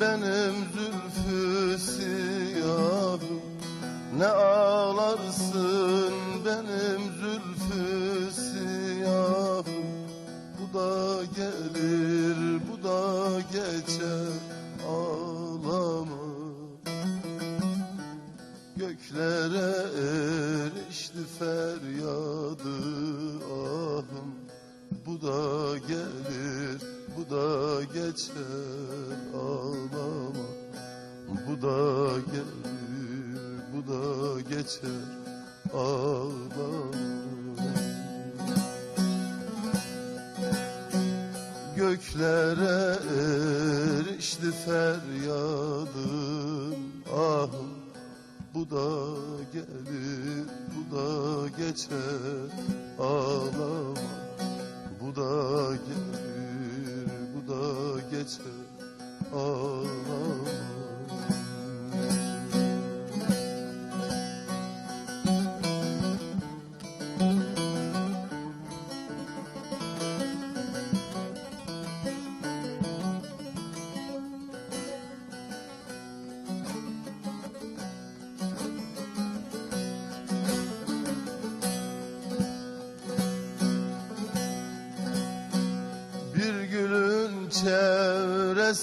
benim zülfü siyahım Ne ağlarsın benim zülfü siyahım Bu da gelir bu da geçer ağlama. Göklere bu da geçer ağlama. Bu da gelir bu da geçer ağlama. Göklere erişti feryadım ahım Bu da gelir bu da geçer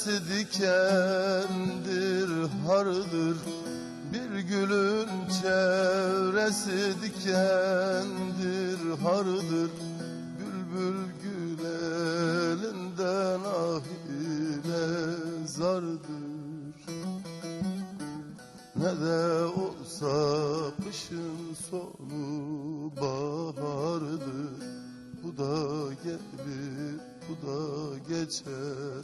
çevresi dikendir, hardır. Bir gülün çevresi dikendir, hardır. Bülbül gül elinden ah ile zardır. Ne de olsa kışın sonu bahardır Bu da gelir, bu da geçer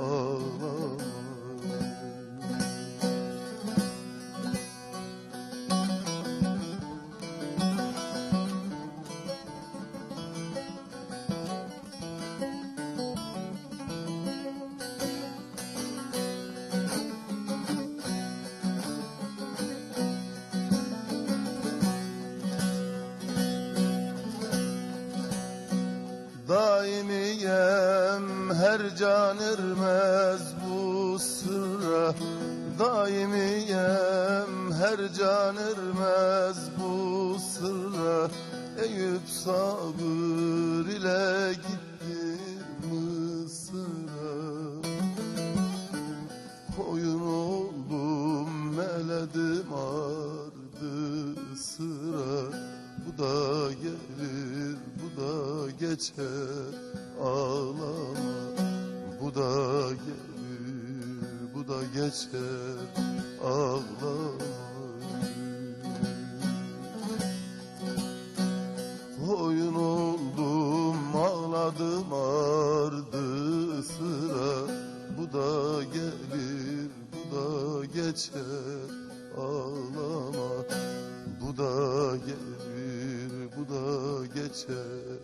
ağlama Daimiyem her can ermez bu sırra Daimiyem her can ermez bu sırra. Eyüp sabır ile gitti Mısır'a. Koyun oldum meledim ardı sıra. Bu da gelir bu da geçer ağlama. Bu da gelir da geçer ağlama Koyun oldum ağladım ardı sıra. Bu da gelir bu da geçer ağlama. Bu da gelir bu da geçer